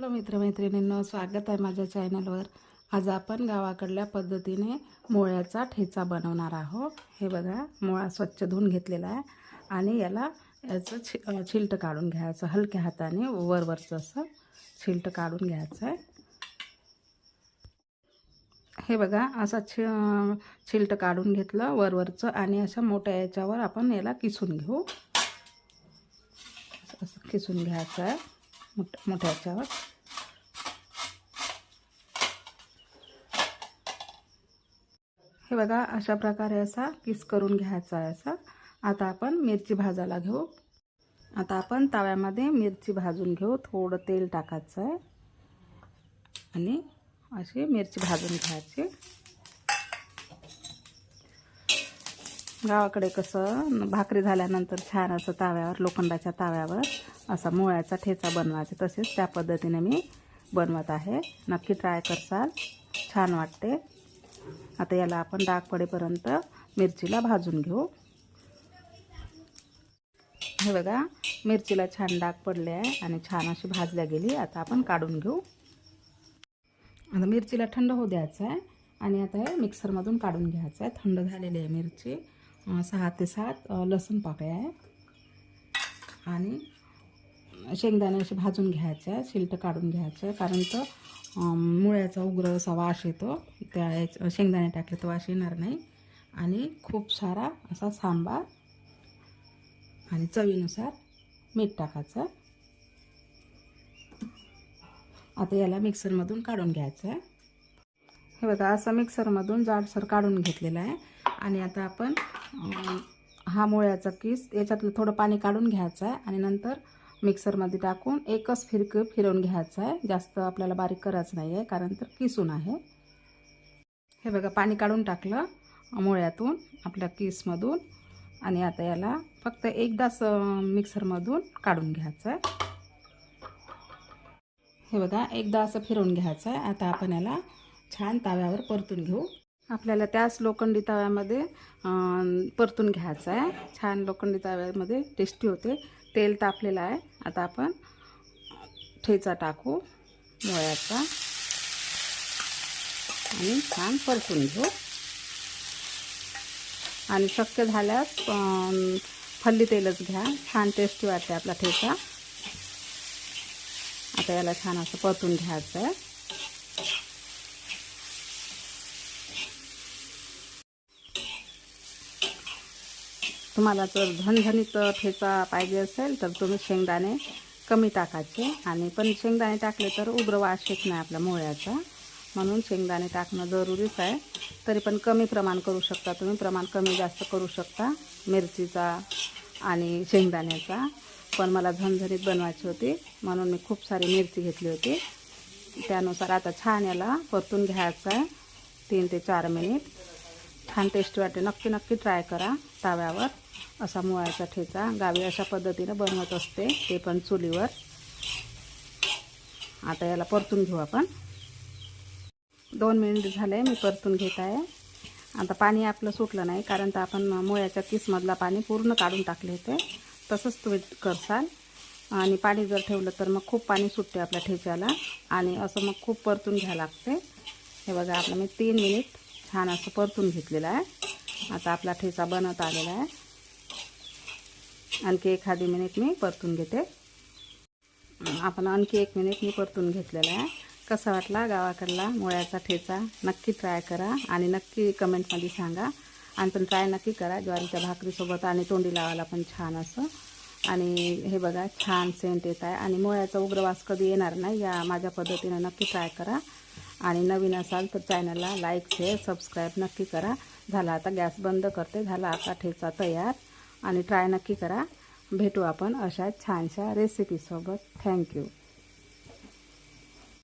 Hello मित्रमैत्रिणींनो स्वागत आहे माझ्या चॅनलवर. आज आपण गावाकडल्या पद्धतीने मोळ्याचा ठेचा बनवणार आहोत. हे बघा मोळा स्वच्छ धुवून घेतलेला आहे आणि याला याचं छि छिलट छिलटं काढून घ्यायचं. हलक्या हाताने वरवरचं असं छिलटं काढून घ्यायचं आहे. हे बघा असं छि छिलट छिलटं काढून घेतलं वरवरचं आणि अशा मोठ्या याच्यावर आपण याला किसून घेऊ. असं- असं किसून घ्यायचं आहे मोठ मोठ्या याच्यावर. हे बघा अशा प्रकारे असा किस करून घ्यायचा आहे असा. आता आपण मिरची भाजायला घेऊ. आता आपण तव्यामध्ये मिरची भाजून घेऊ. थोडं तेल टाकायचं आहे. आणि अशी मिरची भाजून घ्यायची. गावाकडे कसं भाकरी झाल्यानंतर छान असं ताव्यावर लोखंडाच्या ताव्यावर असा मुळ्याचा ठेचा बनवायचा. तसेच त्या पद्धतीने मी बनवत आहे. नक्की ट्राय करसाल. छान वाटते. आता याला आपण डाग पडेपर्यंत मिरचीला भाजून घेऊ. हे बघा मिरचीला छान डाग पडले आहे आणि छान अशी भाजल्या गेली. आता आपण काढून घेऊ. आता मिरचीला थंड होऊ द्यायचं आहे आणि आता हे मिक्सरमधून काढून घ्यायचं आहे. थंड झालेली आहे मिरची. सहा ते सात लसूण पाकळ्या आहे. आणि शेंगदाणे असे भाजून घ्यायचे आहे शिलटं काढून घ्यायचं. आहे कारण तर मुळ्याचा उग्र असा वास येतो. त्या शेंगदाणे टाकले तर वास येणार नाही. आणि खूप सारा असा सांबार आणि चवीनुसार मीठ टाकायचं. आता याला मिक्सरमधून काढून घ्यायचं. आहे हे बघा असं मिक्सरमधून जाडसर काढून घेतलेलं आहे. आणि आता आपण हा मुळ्याचा किस याच्यातलं थोडं पाणी काढून घ्यायचं आहे. आणि नंतर मिक्सरमध्ये टाकून एकच फिरकं फिरवून घ्यायचं आहे. जास्त आपल्याला बारीक करायचं नाही आहे कारण तर किसून आहे. हे बघा पाणी काढून टाकलं मुळ्यातून आपल्या किसमधून. आणि आता याला फक्त एकदाच मिक्सरमधून काढून घ्यायचं आहे. हे बघा एकदा असं फिरवून घ्यायचं आहे. आता आपण याला छान ताव्यावर परतून घेऊ. आपल्याला त्याच लोखंडी तव्यामध्ये परतून घ्यायचं आहे. छान लोखंडी तव्यामध्ये टेस्टी होते. तेल तापलेलं आहे. आता आपण ठेचा टाकू मुळ्याचा. आणि छान परतून घेऊ. आणि शक्य झाल्यास फल्ली तेलच घ्या. छान टेस्टी वाटते आपला ठेचा. आता याला छान असं परतून घ्यायचं आहे. तुम्हाला जर झणझणीत ठेचा पाहिजे असेल तर तुम्ही शेंगदाणे कमी टाकायचे. आणि पण शेंगदाणे टाकले तर उग्र वास येत नाही आपल्या मोळ्याचा. म्हणून शेंगदाणे टाकणं जरुरीच आहे. तरी पण कमी प्रमाण करू शकता तुम्ही. प्रमाण कमी जास्त करू शकता मिरचीचा आणि शेंगदाण्याचा. पण मला झणझणीत बनवायची होती. म्हणून मी खूप सारी मिरची घेतली होती. त्यानुसार आता छान याला परतून घ्यायचं आहे. तीन ते चार मिनिट. छान टेस्टी वाटते. नक्की नक्की ट्राय करा ताव्यावर. असा मुळाचा ठेचा. गावी अशा पद्धतीनं बनवत असते ते पण चुलीवर. आता याला परतून घेऊ आपण. दोन मिनिट झाले मी परतून घेत आहे. आता पाणी आपलं सुटलं नाही कारण तर आपण मुळ्याच्या किसमधला पाणी पूर्ण काढून टाकले होते. तसंच तुम्ही करसाल. आणि पाणी जर ठेवलं तर मग खूप पाणी सुटते आपल्या ठेच्याला. आणि असं मग खूप परतून घ्यावं लागते. हे बघा आपलं मी तीन मिनिट छान असं परतून घेतलेलं आहे. आता आपला ठेचा बनत आलेला आहे. आणखी एखादी मिनिट मी परतून घेते. आपण आणखी एक मिनिट मी परतून घेतलेला आहे. कसा वाटला गावाकडला मुळ्याचा ठेचा? नक्की ट्राय करा आणि नक्की कमेंटमध्ये सांगा. आणि पण ट्राय नक्की करा. ज्वारीच्या भाकरीसोबत आणि तोंडी लावायला पण छान असं. आणि हे बघा छान सेंट येत आहे. आणि मुळ्याचा उग्रवास कधी येणार नाही या माझ्या पद्धतीनं नक्की ट्राय करा. आणि नवीन असाल तर चॅनलला लाईक शेअर सबस्क्राईब नक्की करा. झाला आता गॅस बंद करते. झाला आता ठेचा तयार. आणि ट्राय नक्की करा. भेटू आपण अशा छानशा रेसिपीसोबत थँक्यू